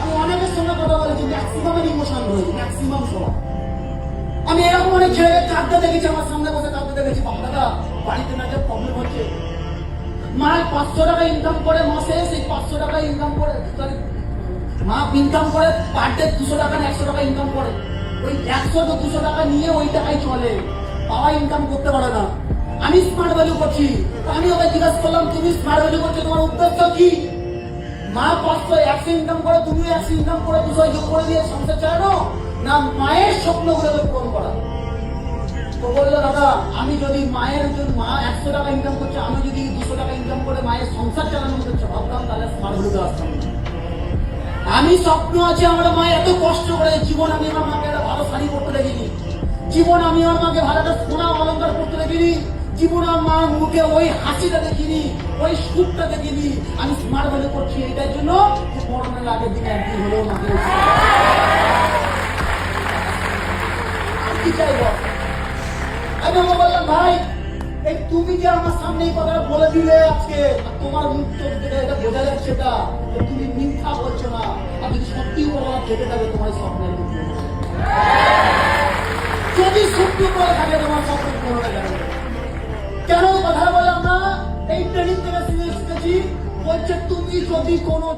আমি অনেকের সঙ্গে কথা বলেছি ইমোশন হই ম্যাক্সিমাম সব। আমি এরকম অনেক ছেলে কাঁদতে দেখেছি, আমার সামনে বসে কাঁদতে দেখেছি। বাবা দাদা বাড়িতে না যে প্রবলেম হচ্ছে। মা পাঁচশো টাকা ইনকাম করে মাসে সেই পাঁচশো টাকা ইনকাম করে মা ইনকাম করে পার ডে দুশো টাকা না একশো টাকা ইনকাম করে। ওই একশো তো দুশো টাকা নিয়ে ওই টাকাই চলে। বাবা ইনকাম করতে পারে না। আমি স্মার্ট ভ্যালু করছি। আমি ওকে জিজ্ঞাসা করলাম, তুমি স্মার্ট ভ্যালু করছ, তোমার উদ্দেশ্য কি? মা পাঁচশো একশো ইনকাম করে একশো ইনকাম করে দুশো যোগ করে দিয়ে সংসার চালানো? না মায়ের পূরণ করা? তো বলল, দাদা, আমি যদি মায়ের জন্য, মা একশো টাকা ইনকাম করছে, আমি যদি দুশো টাকা ইনকাম করে মায়ের সংসার চালানোর মতো ভাবতাম তাহলে স্মার্ট আসতাম আমি স্বপ্ন আছে, আমার মা এত কষ্ট করে, জীবন আমি আমার মাকে একটা ভালো শাড়ি পরতে দেখিনি। জীবন আমি আমার মাকে ভালো একটা সোনা অলঙ্কার করতে দেখিনি। জীবন মার মুখে ওই হাসিটা দেখিনি, ওই সুখটা দেখিনি। আমি স্মার্ট ভ্যালু করছি, এটার জন্য মরণের আগের দিনে একদিন হলেও মাকে ভাই তুমি যে আমার কথাটা বলে দিলে আজকে তোমার এটা বোঝা যাচ্ছে তুমি যদি সত্যি তোমার স্বপ্নের যদি সত্যি বলে থাকে, তোমার স্বপ্নের কোনোটা যাবে বলছে তুমি যদি কোনো